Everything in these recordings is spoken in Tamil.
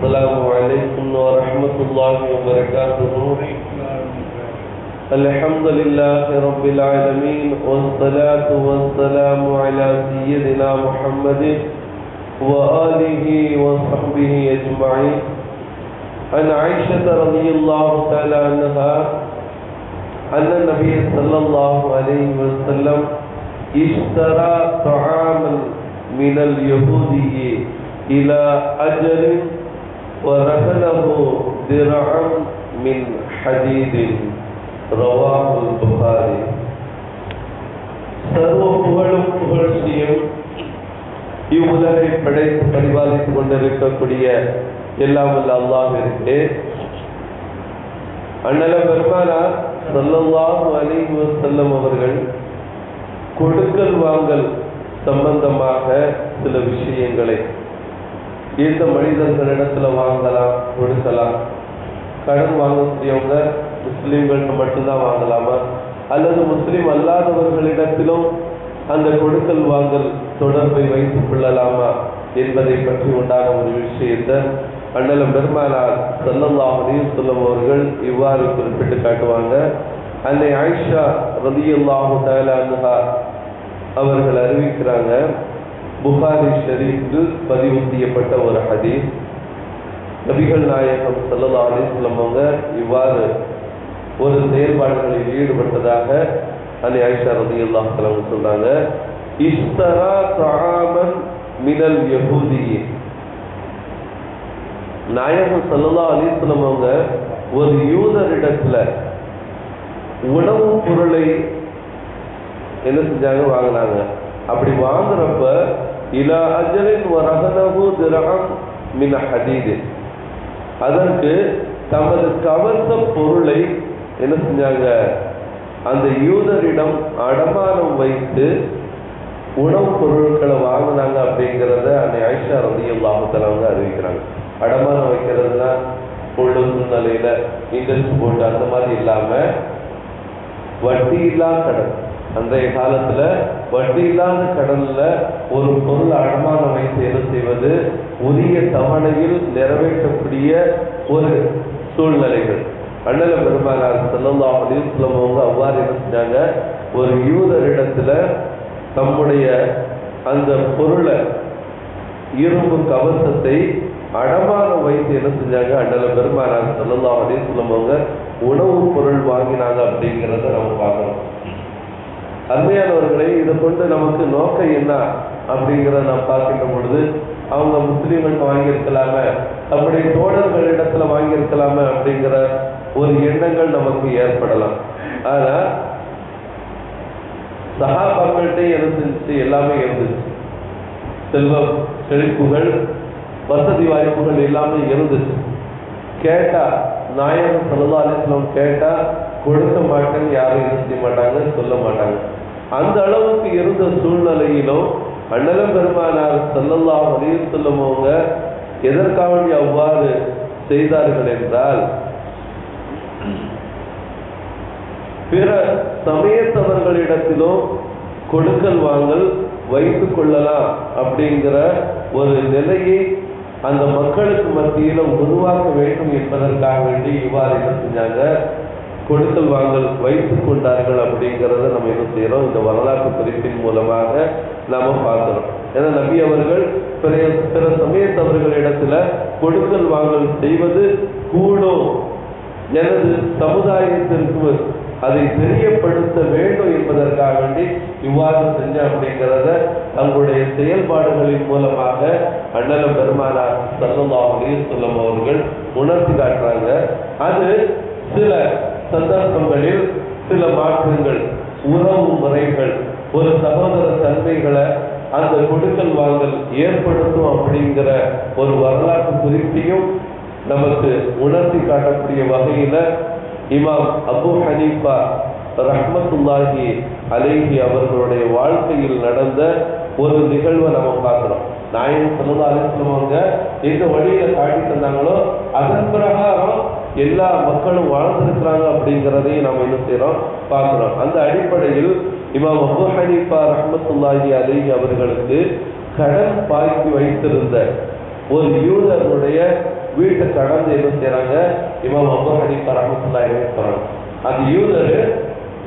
السلام عليكم ورحمة الله وبركاته. الحمد لله رب العالمين، والصلاة والسلام على سيدنا محمد وآله وصحبه أجمعين. عن عائشة رضي الله تعالى عنها أن النبي صلى الله عليه وسلم اشترى طعاما من اليهودي إلى أجل ورهنه درعا من حديد رواه البخاري சர்வ புகழும் புகழ்ச்சியும் இவ்வுலகை படைத்து பரிபாலித்துக் கொண்டிருக்கக்கூடிய எல்லாம் வல்ல அல்லாஹிற்கு அண்ணல பெருமானார் ஸல்லல்லாஹு அலைஹி வஸல்லம் அவர்கள் கொடுக்கல் வாங்கல் சம்பந்தமாக சில விஷயங்களை இந்த மனிதர்களிடத்துல வாங்கலாம் கொடுக்கலாம். கடன் வாங்கக்கூடியவங்க முஸ்லீம்கள்ட்ட மட்டும்தான் வாங்கலாமா? அல்லது முஸ்லீம் அல்லாதவர்களிடத்திலும் அந்த கொடுக்கல் வாங்கல் தொடர்பை வைத்துக் கொள்ளலாமா என்பதை பற்றி உண்டான ஒரு விஷயத்தை அண்ணலம் பெருமானார் சல்லல்லாஹு அலைஹி அவர்கள் இவ்வாறு குறிப்பிட்டு காட்டுவாங்க. அன்னை ஆயிஷா ரலியல்லாஹு தஆலா அவர்கள் அறிவிக்கிறாங்க புகாரி ஷரீஃபில் பதிவு செய்யப்பட்ட ஒரு ஹதீஸ். நபிகள் நாயகம் சல்லல்லாஹு அலைஹி அவங்க இவ்வாறு ஒரு செயல்பாடுகளில் ஈடுபட்டதாக அலி ஐஷா ரதி தஆலா அவங்க சொல்றாங்க. இஸ்தரா தாமன் மினல் யஹூதியின் நாயகம் சல்லல்லா அலிஸ்லம் அவங்க ஒரு யூதரிடத்துல உணவு பொருளை என்ன செஞ்சாங்க வாங்கினாங்க. அப்படி வாங்குறப்ப இலா அஜலின் ரகனகு திரகம் மின ஹதீது அதற்கு தமது கவச பொருளை என்ன செஞ்சாங்க? அந்த யூதரிடம் அடமானம் வைத்து உணவுப் பொருட்களை வாங்கினாங்க அப்படிங்கிறத அன்னை ஐஷா ரதியல்லாஹு அவங்க அறிவிக்கிறாங்க. அடமானம் வைக்கிறதுனா பொழுது நிலையில இன்ட்ரெஸ்ட் போட்டு அந்த மாதிரி இல்லாம வட்டி இல்லா கடன். அன்றைய காலத்துல வட்டி இல்லாத கடன்ல ஒரு பொருள் அடமானம் வைத்து என்ன செய்வது உரிய தவணையில் நிறைவேற்றக்கூடிய ஒரு சூழ்நிலைகள். அண்ணல பெருமானார் செல்லல்லா அலிஸ்லம் அவ்வாறு என்ன செஞ்சாங்க? ஒரு யூதரிடத்துல தம்முடைய அந்த பொருளை இரும்பு கவசத்தை அடமானம் வைத்து என்ன செஞ்சாங்க? அண்ணல பெருமானார் செல்லல்லா அலிஸ்லம் உணவு பொருள் வாங்கினாங்க அப்படிங்கிறத நம்ம பார்க்கணும் அருமையானவர்களை இதை கொண்டு நமக்கு நோக்கம் என்ன அப்படிங்கிறத நாம் பார்க்கின்ற பொழுது அவங்க முஸ்லீம்கிட்ட வாங்கியிருக்கலாமே அப்படி தோழர்களிடத்துல வாங்கியிருக்கலாமே அப்படிங்கிற ஒரு எண்ணங்கள் நமக்கு ஏற்படலாம். ஆனா சகாபாக்கள்கிட்ட இருந்துச்சு எல்லாமே இருந்துச்சு. செல்வம் செழிப்புகள் வசதி வாய்ப்புகள் எல்லாமே இருந்துச்சு. கேட்டா நாயகம் சல்லா அலிஸ்லாம் கேட்டா கொடுக்க மாட்டேன்னு யாரும் இது செய்ய மாட்டாங்க சொல்ல மாட்டாங்க. அந்த அளவுக்கு இருந்த சூழ்நிலையிலும் அண்ணலம் பெருமானார் செல்லல்லா அலியும் சொல்லுமவங்க எதற்காக வேண்டி அவ்வாறு செய்தார்கள் என்றால் பிற சமயத்தவர்களிடத்திலும் கொடுக்கல் வாங்கல் வைத்து கொள்ளலாம் அப்படிங்கிற ஒரு நிலையை அந்த மக்களுக்கு மத்தியில உருவாக்க வேண்டும் என்பதற்காக வேண்டி இவ்வாறு என்ன செஞ்சாங்க? கொடுக்கல் வாங்கல் வைத்து கொண்டார்கள் அப்படிங்கிறத நம்ம என்ன செய்யறோம்? இந்த வரலாற்று குறிப்பின் மூலமாக நாம பார்க்கிறோம். ஏன்னா நபி அவர்கள் பிற பிற சமயத்தவர்களிடத்துல கொடுக்கல் வாங்கல் செய்வது கூடும் எனது சமுதாயத்திற்கு அதை தெரியப்படுத்த வேண்டும் என்பதற்காக வேண்டி இவ்வாறு செஞ்ச அப்படிங்கிறத தங்களுடைய செயல்பாடுகளின் மூலமாக அண்ணல பெருமானார் சல்லல்லாஹு சொல்லும் அவர்கள் உணர்த்தி காட்டுறாங்க. அது சந்தர்ப்பங்களில் சில மாற்றங்கள் உறவு முறைகள் ஒரு சகோதர தன்மைகளை அந்த கொடுக்கல் வாங்கல் ஏற்படுத்தும் அப்படிங்கிற ஒரு வரலாற்று குறிப்பையும் நமக்கு உணர்த்தி காட்டக்கூடிய வகையில இமாம் அபு ஹனீஃபா ரஹ்மத்துல்லாஹி அலேஹி அவர்களுடைய வாழ்க்கையில் நடந்த ஒரு நிகழ்வை நம்ம பார்க்கிறோம். நாயன் சொல்லா அலிஸ்லம் எந்த வழியில காட்டி தந்தாங்களோ அதன் பிரகாரம் எல்லா மக்களும் வாழ்ந்திருக்கிறாங்க அப்படிங்கிறதையும் நாம் என்ன செய்கிறோம் பார்க்குறோம். அந்த அடிப்படையில் இமாம் அபு ஹனீஃபா ரஹமத்துல்லாஹி அலி அவர்களுக்கு கடன் பாக்கி வைத்திருந்த ஒரு யூதருடைய வீட்டை கடந்து என்ன செய்கிறாங்க இமாம் அபு ஹனீஃபா ரஹமத்துல்லாஹி அலைஹி அந்த யூதர்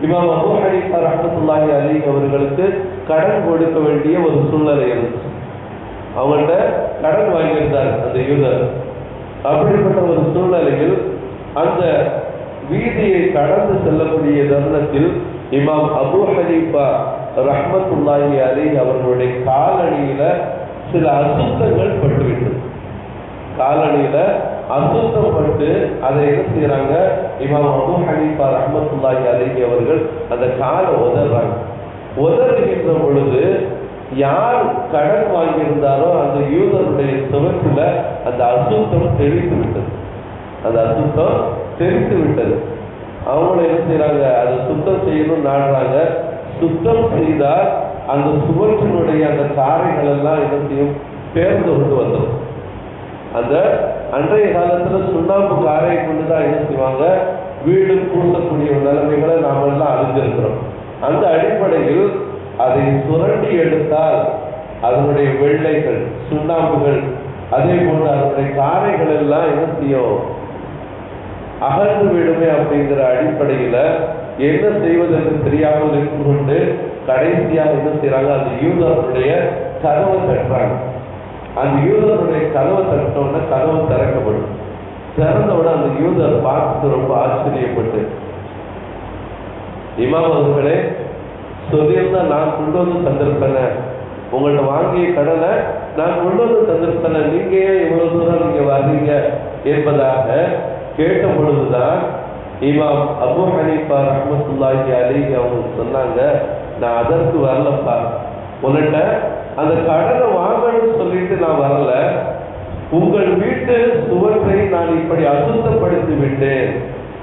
இமாம் அபு ஹனீஃபா ரஹமத்துல்லாஹி அலி அவர்களுக்கு கடன் கொடுக்க வேண்டிய ஒரு சூழ்நிலை இருந்துச்சு. அவங்கள்ட்ட கடன் வாங்கியிருந்தார் அந்த யூதர். அப்படிப்பட்ட ஒரு சூழ்நிலையில் அந்த வீதியை கடந்து செல்லக்கூடிய தருணத்தில் இமாம் அபு ஹனீஃபா ரஹ்மத்துல்லாஹி அலி அவர்களுடைய காலணியில சில அசுத்தங்கள் பட்டுவிட்டது. காலணியில அசுத்தம் பட்டு அதை என்ன செய்யறாங்க இமாம் அபு ஹனீஃபா ரஹ்மத்துல்லாஹி அலி அவர்கள் அந்த காலை உதறாங்க உதறுகின்ற பொழுது யார் கடன் வாங்கியிருந்தாரோ அந்த யூதருடைய சுவற்றில் அந்த அசுத்தம் தெளித்து விட்டது. அந்த அசுத்தம் தெரித்து விட்டது. அவங்களும் என்ன செய்யறாங்க அதை சுத்தம் செய்யணும் நாடுறாங்க. சுத்தம் செய்தால் அந்த சுவற்றினுடைய அந்த காரைகள் எல்லாம் என்ன செய்யும்? பேர்ந்து கொண்டு வந்துடும் அந்த அன்றைய காலத்துல சுண்ணாம்பு காரை கொண்டு தான் என்ன செய்வாங்க? வீடு கூட்டக்கூடிய நிலைமைகளை நாம எல்லாம் அறிஞ்சிருக்கிறோம் அந்த அடிப்படையில் அதை சுரண்டி எடுத்தால் அதனுடைய வெள்ளைகள் சுண்ணாம்புகள் அதே போன்று அதனுடைய காரைகள் எல்லாம் என்ன செய்யும்? அகன்று விடுமே அப்படிங்கிற அடிப்படையில என்ன செய்வது என்று தெரியாமல் இருந்து கொண்டு கடைசியாக என்ன செய்றாங்க? அந்த யூதருடைய கதவை தட்டுறாங்க. அந்த யூதருடைய கதவை தட்டினோடனே கதவு திறக்கப்படும். திறந்தவுட அந்த யூதர் பார்த்து ரொம்ப ஆச்சரியப்பட்டு இமாம் அவர்களே சொல்லியிருந்தா நான் கொண்டு வந்து தந்திருப்பேன. உங்கள்ட்ட வாங்கிய கடனை நான் கொண்டு வந்து தந்திருப்பேன. நீங்க ஏன் இவ்வளவு தூரம் நீங்க வர்றீங்க? என்பதாக கேட்ட பொழுதுதான் இமாம் அபு ஹனீஃபா ரஹமத்துல்லாஹி அலிஹி அவங்க சொன்னாங்க நான் அதற்கு வரலப்பா. உன்னிட்ட அந்த கடனை வாங்கணும்னு சொல்லிட்டு நான் வரல. உங்கள் வீட்டு சுவற்றை நான் இப்படி அசுத்தப்படுத்தி விட்டேன்.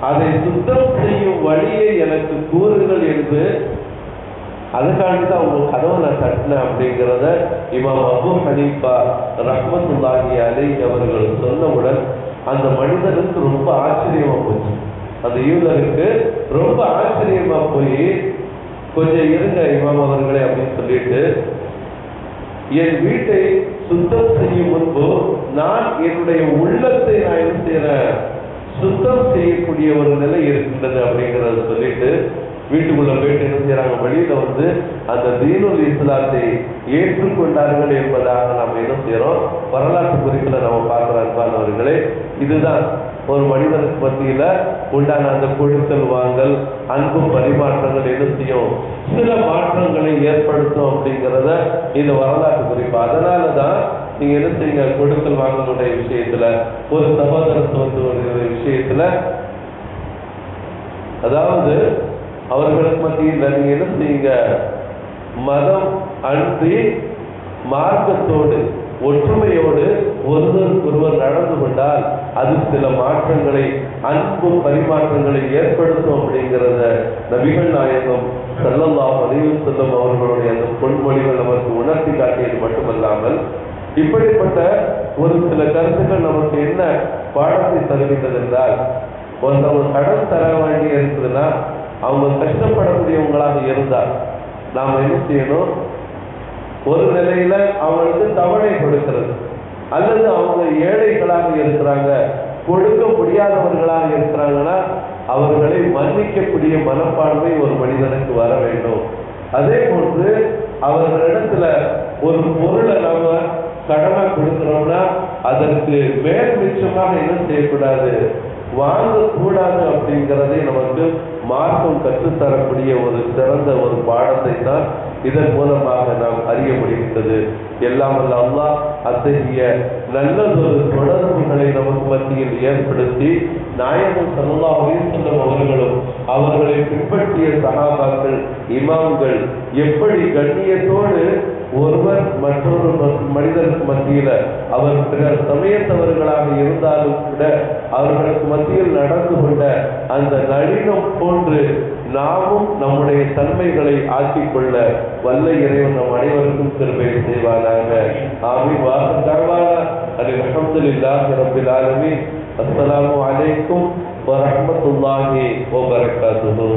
அதை சுத்தம் செய்யும் வழியை எனக்கு கூறுங்கள் என்று அதுக்காண்டி தான் உங்க கதவை நான் தட்டினேன் அப்படிங்கிறத இமாம் அபு ஹனீஃபா ரஹமத்துல்லாஹி அலைஹி அவர்கள் சொன்னவுடன் அந்த மனிதனுக்கு ரொம்ப ஆச்சரியமா போச்சு. அந்த யூதருக்கு ரொம்ப ஆச்சரியமா போய் கொஞ்சம் இருங்க இமாம் அவர்களே அப்படின்னு சொல்லிட்டு என் வீட்டை சுத்தம் செய்யும் முன்பு நான் என்னுடைய உள்ளத்தை நான் என்ன செய்யறேன் சுத்தம் செய்யக்கூடிய ஒரு நிலை இருக்கின்றது அப்படிங்கறத சொல்லிட்டு வீட்டுக்குள்ள போயிட்டு என்ன செய்யறாங்க வெளியில வந்து அந்த தீனுல் இஸ்லாத்தை ஏற்றுக்கொண்டார்கள் என்பதாக நாம் என்ன செய்யறோம் வரலாற்று குறிப்பில் நம்ம பார்க்கிற அன்பானவர்களே இதுதான் ஒரு மனிதனுக்கு மத்தியில உண்டான அந்த கொழுத்தல் வாங்கல் அன்பு பரிமாற்றங்கள் என்ன சில மாற்றங்களை ஏற்படுத்தும் அப்படிங்கிறத இந்த வரலாற்று குறிப்பு. அதனால தான் நீங்க என்ன செய்யுங்க கொடுக்கல் வாங்கலுடைய விஷயத்துல ஒரு சகோதரத்துவத்துடைய விஷயத்துல அதாவது அவர்களுக்கு மத்தியில் நீங்க என்ன செய்யுங்க மதம் அன்றி மார்க்கத்தோடு ஒற்றுமையோடு ஒருவருக்கொருவர் நடந்து கொண்டால் அது சில மாற்றங்களை அன்பு பரிமாற்றங்களை ஏற்படுத்தும் அப்படிங்கிறத நபிகள் நாயகம் செல்லல்லா பதிவு செல்லும் அவர்களுடைய அந்த பொன்மொழிகள் நமக்கு உணர்த்தி காட்டியது மட்டுமல்லாமல் இப்படிப்பட்ட ஒரு சில கருத்துக்கள் நமக்கு என்ன பாடத்தை தருகின்றது என்றால் ஒருத்தவங்க கடன் தர வேண்டி இருக்குதுன்னா அவங்க கஷ்டப்படக்கூடியவங்களாக இருந்தால் நாம் என்ன செய்யணும்? ஒரு நிலையில அவங்களுக்கு தவணை கொடுக்கிறது. அல்லது அவங்க ஏழைகளாக இருக்கிறாங்க கொடுக்க முடியாதவர்களாக இருக்கிறாங்கன்னா அவர்களை மன்னிக்கக்கூடிய மனப்பான்மை ஒரு மனிதனுக்கு வர வேண்டும். அதே போன்று அவர்களிடத்துல ஒரு பொருளை நாம கடனா கொடுக்கிறோம்னா அதற்கு மேல் மிச்சமாக என்ன செய்யக்கூடாது. வாங்கக்கூடாது அப்படிங்கிறதை நமக்கு மார்க்கம் கற்றுத்தரக்கூடிய ஒரு சிறந்த ஒரு பாடத்தை தான் இதன் மூலமாக நாம் அறிய முடிகின்றது. எல்லாம் அல்ல அல்லாஹ் அத்தகைய நல்லதொரு தொடர்புகளை நமக்கு மத்தியில் ஏற்படுத்தி நாயகம் சல்லா செல்லும் அவர்களும் அவர்களை பின்பற்றிய சகாபாக்கள் இமாம்கள் எப்படி கண்ணியத்தோடு ஒருவர் மற்றொரு ம- மனிதருக்கு மத்தியில அவர் பிற சமயத்தவர்களாக இருந்தாலும் கூட அவர்களுக்கு மத்தியில் நடந்து கொண்ட அந்த நளினம் போன்று நாமும் நம்முடைய தன்மைகளை ஆக்கிக்கொள்ள வல்ல இறைவன் நம் அனைவருக்கும் திருப்பை செய்வானாங்க ஆமி வாசல் தருவானா அது அல்ஹம்துலில்லாஹி ஆலமி ஆலமீன். அஸ்ஸலாமு அலைக்கும் ஓ வபரகாத்துஹு